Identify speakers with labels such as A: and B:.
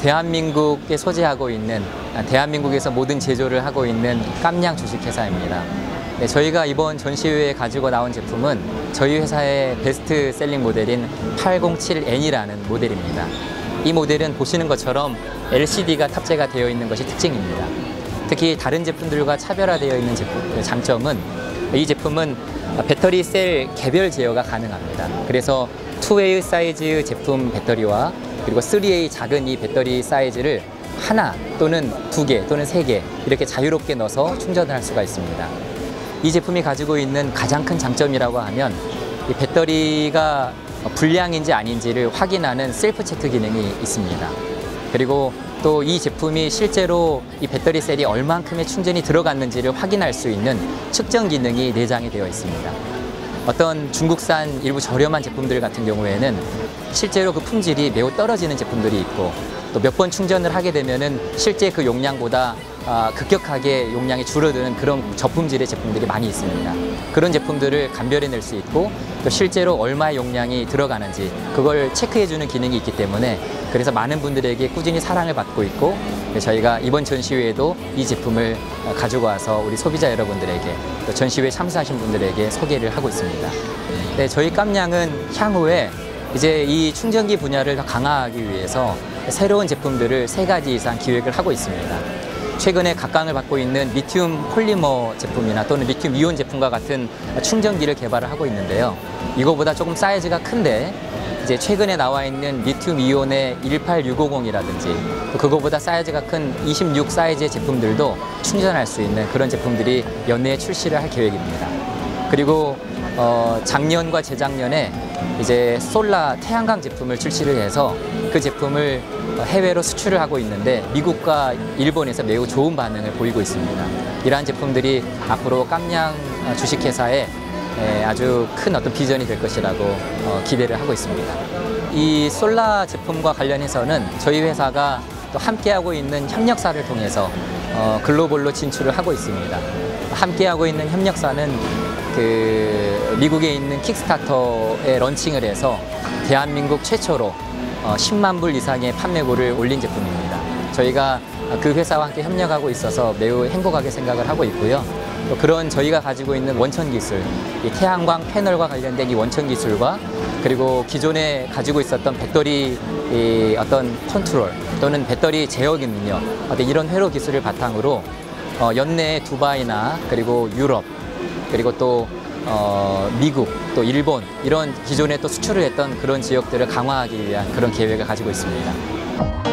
A: 대한민국에 소재하고 있는 아, 대한민국에서 모든 제조를 하고 있는 깜냥 주식회사입니다. 네, 저희가 이번 전시회에 가지고 나온 제품은 저희 회사의 베스트 셀링 모델인 807N이라는 모델입니다. 이 모델은 보시는 것처럼 LCD가 탑재가 되어 있는 것이 특징입니다. 특히 다른 제품들과 차별화되어 있는 제품, 그 장점은 이 제품은 배터리 셀 개별 제어가 가능합니다. 그래서 2웨이 사이즈 제품 배터리와 그리고 3A 작은 이 배터리 사이즈를 하나 또는 두 개 또는 세 개 이렇게 자유롭게 넣어서 충전을 할 수가 있습니다. 이 제품이 가지고 있는 가장 큰 장점이라고 하면 이 배터리가 불량인지 아닌지를 확인하는 셀프 체크 기능이 있습니다. 그리고 또 이 제품이 실제로 이 배터리 셀이 얼만큼의 충전이 들어갔는지를 확인할 수 있는 측정 기능이 내장이 되어 있습니다. 어떤 중국산 일부 저렴한 제품들 같은 경우에는 실제로 그 품질이 매우 떨어지는 제품들이 있고 또 몇 번 충전을 하게 되면은 실제 그 용량보다 아, 급격하게 용량이 줄어드는 그런 저품질의 제품들이 많이 있습니다. 그런 제품들을 감별해낼 수 있고 또 실제로 얼마의 용량이 들어가는지 그걸 체크해주는 기능이 있기 때문에 그래서 많은 분들에게 꾸준히 사랑을 받고 있고 저희가 이번 전시회에도 이 제품을 가지고 와서 우리 소비자 여러분들에게 또 전시회 참석하신 분들에게 소개를 하고 있습니다. 네, 저희 깜냥은 향후에 이제 이 충전기 분야를 더 강화하기 위해서 새로운 제품들을 세 가지 이상 기획을 하고 있습니다. 최근에 각광을 받고 있는 리튬 폴리머 제품이나 또는 리튬 이온 제품과 같은 충전기를 개발을 하고 있는데요. 이거보다 조금 사이즈가 큰데 이제 최근에 나와 있는 리튬 이온의 18650이라든지 또 그거보다 사이즈가 큰 26 사이즈의 제품들도 충전할 수 있는 그런 제품들이 연내에 출시를 할 계획입니다. 그리고 어, 작년과 재작년에 이제 솔라 태양광 제품을 출시를 해서 그 제품을 해외로 수출을 하고 있는데 미국과 일본에서 매우 좋은 반응을 보이고 있습니다. 이러한 제품들이 앞으로 깜냥 주식회사의 아주 큰 어떤 비전이 될 것이라고 어, 기대를 하고 있습니다. 이 솔라 제품과 관련해서는 저희 회사가 또 함께하고 있는 협력사를 통해서 어, 글로벌로 진출을 하고 있습니다. 함께하고 있는 협력사는 그 미국에 있는 킥스타터에 런칭을 해서 대한민국 최초로 어, 10만 불 이상의 판매고를 올린 제품입니다. 저희가 그 회사와 함께 협력하고 있어서 매우 행복하게 생각을 하고 있고요. 또 그런 저희가 가지고 있는 원천 기술, 이 태양광 패널과 관련된 이 원천 기술과 그리고 기존에 가지고 있었던 배터리 이 어떤 컨트롤 또는 배터리 제어 능력, 어떤 이런 회로 기술을 바탕으로 어, 연내 두바이나 그리고 유럽 그리고 또 어, 미국 또 일본 이런 기존에 또 수출을 했던 그런 지역들을 강화하기 위한 그런 계획을 가지고 있습니다.